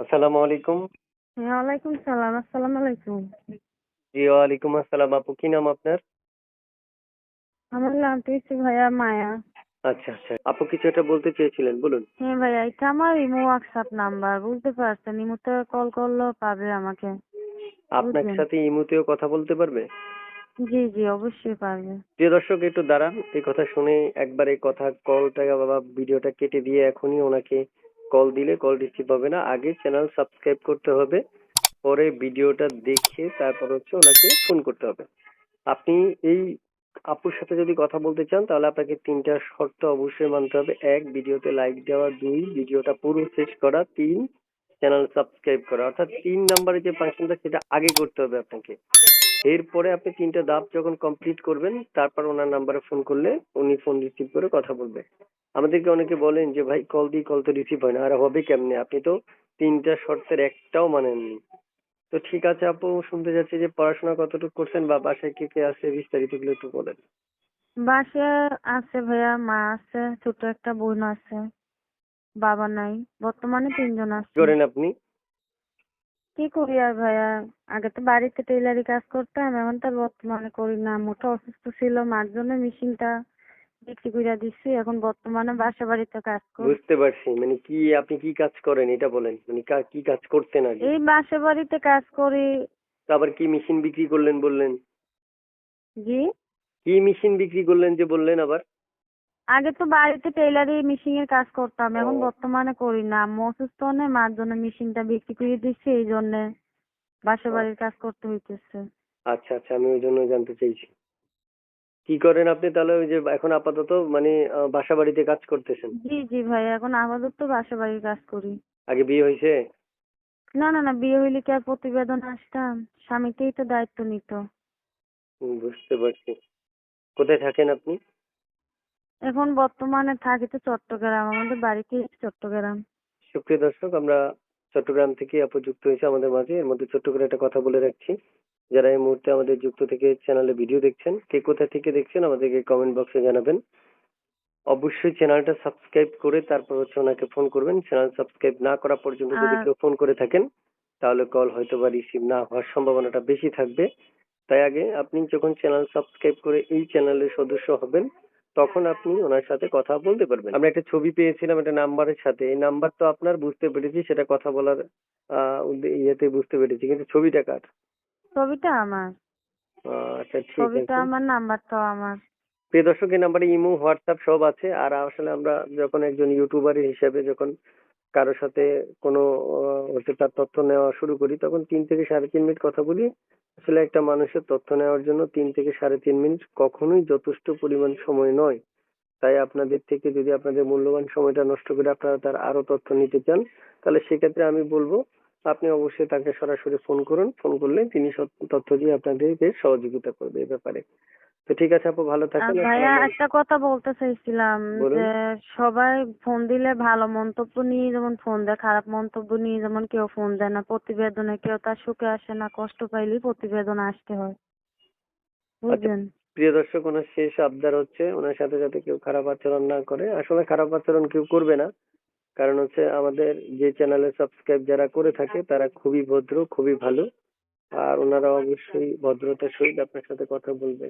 আসসালামু আলাইকুম। ওয়ালাইকুম সালাম আসসালামু আলাইকুম। জি ওয়ালাইকুম আসসালাম। আপু কি নাম আপনার? আমার নাম হচ্ছে ভাইয়া মায়া। আচ্ছা আচ্ছা। আপু কিছু একটা বলতে চেয়েছিলেন বলুন। হ্যাঁ ভাইয়া এটা আমার ইমো হোয়াটসঅ্যাপ নাম্বার বুঝতে পারছেন? ইমোতে কল করলেও পাবে আমাকে। আপনার সাথে ইমুতেও কথা বলতে পারবে? জি জি অবশ্যই পারবে। প্রিয় দর্শক একটু দাঁড়ান। এই কথা শুনে একবার এই কথা কলটা বা ভিডিওটা কেটে দিয়ে এখনই ওনাকে কল দিলে কল রিসিভ হবে না। আগে চ্যানেল সাবস্ক্রাইব করতে হবে, পরে ভিডিওটা দেখে তারপর হচ্ছে ওনাকে ফোন করতে হবে। আপনি এই আপুর সাথে যদি কথা বলতে চান, তাহলে আপনাকে তিনটা শর্ত অবশ্যই মানতে হবে। এক, ভিডিওতে লাইক দেওয়া। দুই, ভিডিওটা পুরো শেষ করা। তিন চ্যানেল সাবস্ক্রাইব করা। অর্থাৎ তিন নম্বরে যে ফাংশনটা সেটা আগে করতে হবে আপনাকে। এরপরে আপনি তিনটা ধাপ যখন কমপ্লিট করবেন তারপর ওনার নাম্বারে ফোন করলে উনি ফোন রিসিভ করে কথা বলবে। আমাদেরকে অনেকে বলেন যে ভাই কল দিই কল তো রিসিভ হয় না। আর হবে কেমনে? আপনি তো তিনটা শর্তের একটাও মানেননি। তো ঠিক আছে আপু শুনতে যাচ্ছি যে পড়াশোনা কতটুকু করছেন বা বাসায় কে কে আছে? বিস্তারিতগুলো একটু বলেন। বাসে আছে ভাইয়া মা আছে ছোট একটা বোন আছে বাবা নাই বর্তমানে তিনজন আছে। করেন আপনি। কি করি আর ভাইয়া? আগে তো বাড়িতে টেইলারি কাজ করতাম এখন তো আর বর্তমানে করি না। মোটা অসুস্থ ছিল মার জন্য মেশিনটা বিক্রি করে দিচ্ছি এখন বর্তমানে বাসা বাড়িতে কাজ করি বুঝতে পারছি মানে কি আপনি কি কাজ করেন এটা বলেন। মানে কা- কি কাজ করতেন আগে? এই বাসা বাড়িতে কাজ করি। তো আবার কি মেশিন বিক্রি করলেন বললেন? জি? কি মেশিন বিক্রি করলেন যে বললেন আবার? আগে তো বাড়িতে টেইলারি মেশিন এর কাজ করতাম এখন বর্তমানে করি না। আম্মু অসুস্থ নেই মার জন্য মেশিনটা বিক্রি করে দিচ্ছি এই জন্য বাসা বাড়ির কাজ করতে হইতেছে। আচ্ছা আচ্ছা আমি ওই জন্য জানতে চাইছি। কি করেন আপনি তাহলে ওই যে এখন আপাতত মানে বাসা বাড়িতে কাজ করতেছেন? জি জি ভাই এখন আপাতত বাসা বাড়ির কাজ করি। আগে বিয়ে হয়েছে না না না বিয়ে হইলে কি আর প্রতিবেদন আসতাম? স্বামীকেই তো দায়িত্ব নিত। বুঝতে পারছি। কোথায় থাকেন আপনি? এখন বর্তমানে থাকি তো চট্টগ্রাম আমাদের বাড়িতে চট্টগ্রাম? সুপ্রিয় দর্শক আমরা চট্টগ্রাম থেকে যুক্ত হয়েছে আমাদের মাঝে। এর মধ্যে ছোট্ট করে একটা কথা বলে রাখছি। যারা এই মুহূর্তে আমাদের যুক্ত থেকে চ্যানেলে ভিডিও দেখছেন কে কোথা থেকে দেখছেন আমাদেরকে কমেন্ট বক্সে জানাবেন। অবশ্যই চ্যানেলটা সাবস্ক্রাইব করে তারপর হচ্ছে ওনাকে ফোন করবেন। চ্যানেল সাবস্ক্রাইব না করা পর্যন্ত যদি কেউ ফোন করে থাকেন তাহলে কল হয়তো বা রিসিভ না হওয়ার সম্ভাবনাটা বেশি থাকবে। তাই আগে আপনি যখন চ্যানেল সাবস্ক্রাইব করে এই চ্যানেলের সদস্য হবেন তখন আপনি ওনার সাথে কথা বলতে পারবেন। আমরা একটা ছবি পেয়েছিলাম একটা নাম্বারের সাথে। এই নাম্বার তো আপনার বুঝতে পেরেছি সেটা কথা বলার আহ, ইয়েতে বুঝতে পেরেছি। কিন্তু ছবিটা কার? ছবিটা আমার। আচ্ছা ঠিক আছে। ছবিটা আমার আমার নাম্বারটাও আমার। প্রিয় দর্শক, এই নাম্বারে ইমো, হোয়াটসঅ্যাপ সব আছে। আর আসলে আমরা যখন একজন ইউটিউবার হিসেবে যখন কারোর সাথে কোনো হচ্ছে তার তথ্য নেওয়া শুরু করি, তখন তিন থেকে সাড়ে তিন মিনিট কথা বলি। আসলে একটা মানুষের তথ্য নেওয়ার জন্য তিন থেকে সাড়ে তিন মিনিট কখনোই যথেষ্ট পরিমাণ সময় নয়। তাই আপনাদের থেকে যদি আপনাদের মূল্যবান সময়টা নষ্ট করে আপনারা তার আরও তথ্য নিতে চান, তাহলে সেক্ষেত্রে আমি বলব, আপনি অবশ্যই তাকে সরাসরি ফোন করুন। ফোন করলে তিনি তথ্য দিয়ে আপনাদেরকে সহযোগিতা করবে এই ব্যাপারে। তো ঠিক আছে আপু ভালো আর থাকেন ভাইয়া একটা কথা বলতে চাইছিলাম যে সবাই ফোন দিলে ভালো মন্তব্য নিয়ে যেমন ফোন দেয় খারাপ মন্তব্য নিয়ে যেমন কেউ ফোন দেয় না প্রতিবেদনে কেউ তার সুখে আসে না কষ্ট পাইলে প্রতিবেদন আসতে হয়। বুঝলেন? প্রিয় দর্শক ওনার শেষ আবদার হচ্ছে ওনার সাথে যাতে কেউ খারাপ আচরণ না করে। আসলে খারাপ আচরণ কেউ করবে না কারণ হচ্ছে আমাদের যে চ্যানেলে সাবস্ক্রাইব যারা করে থাকে তারা খুবই ভদ্র খুবই ভালো। ওনারা অবশ্যই ভদ্রতার সহিত আপনার সাথে কথা বলবে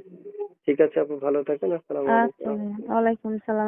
ঠিক আছে আপু, ভালো থাকেন, আসসালামু আচ্ছা আলাইকুম ওয়ালাইকুম সালাম